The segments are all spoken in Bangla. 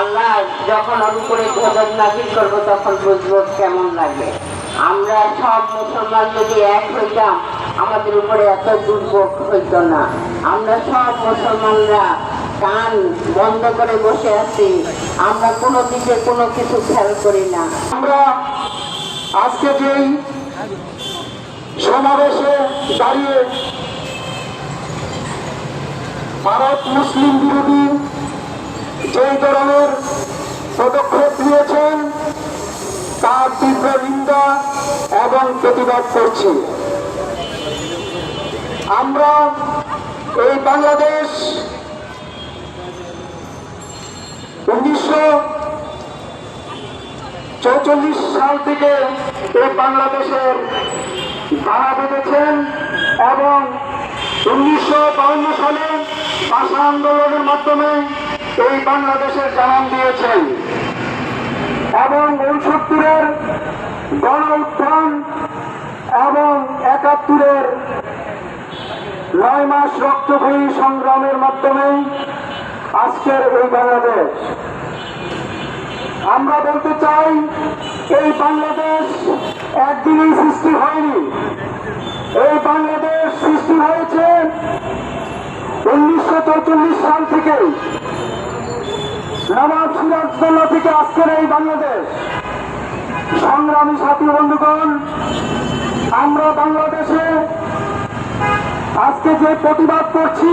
আল্লাহ যখন ওর উপরে গজব নাজির করব, তখন বুঝব কেমন লাগে। আমরা সব মুসলমান যদি এক হইতাম, আমাদের উপরে এত দুর্ভোগ হইতো না। আমরা সব মুসলমানরা কান বন্ধ করে বসে আছি। আমরা কোনো দিকে কোনো কিছু খেয়াল করি না। আমরা আজকে যেই সমাবেশে দাঁড়িয়ে ভারত মুসলিম বিরোধী যেই ধরনের পদক্ষেপ নিয়েছেন তার তীব্র নিন্দা এবং প্রতিবাদ করছি। আমরা এই বাংলাদেশ উনিশশো চৌচল্লিশ সাল থেকে এই বাংলাদেশের ধারা বেঁধেছেন এবং উনিশশো বাউন্ন সালে ভাষা আন্দোলনের মাধ্যমে এই বাংলাদেশের জানান দিয়েছেন। এবং উনসত্তরের গণ উত্থান এবং একাত্তরের নয় মাস রক্তক্ষয়ী সংগ্রামের মাধ্যমে আজকের এই বাংলাদেশ। আমরা বলতে চাই, এই বাংলাদেশ একদিনেই সৃষ্টি হয়নি। এই বাংলাদেশ সৃষ্টি হয়েছে উনিশশো সাল থেকে নবাব সিরাজদৌল্লা থেকে আজকের এই বাংলাদেশ। সংগ্রামী সাথী বন্ধুগণ, আমরা বাংলাদেশে আজকে যে প্রতিবাদ করছি,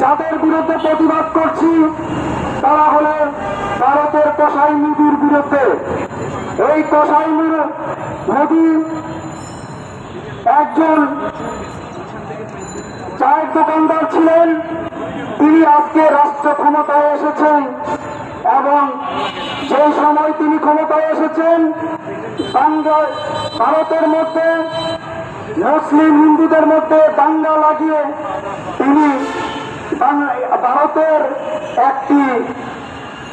যাদের বিরুদ্ধে প্রতিবাদ করছি, তারা হলে ভারতের কসাই মোদির বিরুদ্ধে। এই কসাই নদী একজন চায়ের দোকানদার ছিলেন। তিনি আজকে রাষ্ট্র ক্ষমতায় এসেছেন এবং যে সময় তিনি ক্ষমতায় এসেছেন ভারতের মধ্যে, মুসলিম হিন্দুদের মধ্যে দাঙ্গা লাগিয়ে তিনি ভারতের একটি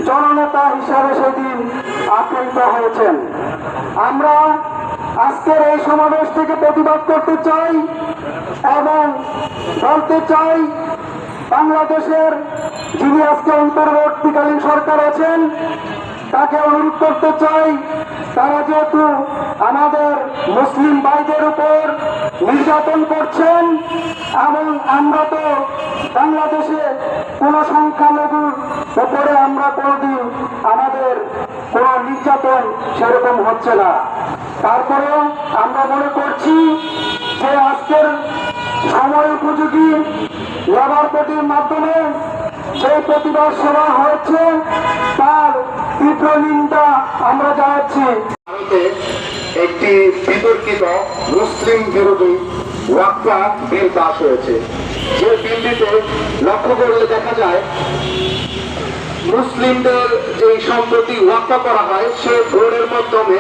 জননেতা হিসাবে সেদিন আখ্যায়িত হয়েছেন। আমরা আজকের এই সমাবেশ থেকে প্রতিবাদ করতে চাই এবং বলতে চাই বাংলাদেশের যিনি আজকে অন্তর্বর্তীকালীন সরকার আছেন, তাকে অনুরোধ করতে চাই, তারা যেহেতু আমাদের মুসলিম ভাইদের উপর নির্যাতন করছেন, এবং আমরা তো বাংলাদেশে কোনো সংখ্যালঘুর উপরে আমরা কোনোদিন আমাদের কোনো নির্যাতন সেরকম হচ্ছে না। তারপরেও আমরা মনে করছি যে আজকের সময় উপযোগী লেবার পার্টির মাধ্যমে যে প্রতিবাদ সভা হয়েছে, তার তীব্র নিন্দা আমরা জানাচ্ছি। একটি বিতর্কিত মুসলিম বিরোধী ওয়াক্ফা বিল পাস হয়েছে। যে বিলটিতে লক্ষ্য করলে দেখা যায়, মুসলিমদের যে সম্প্রতি ওয়াক্ফা করা হয় সে ভোটের মাধ্যমে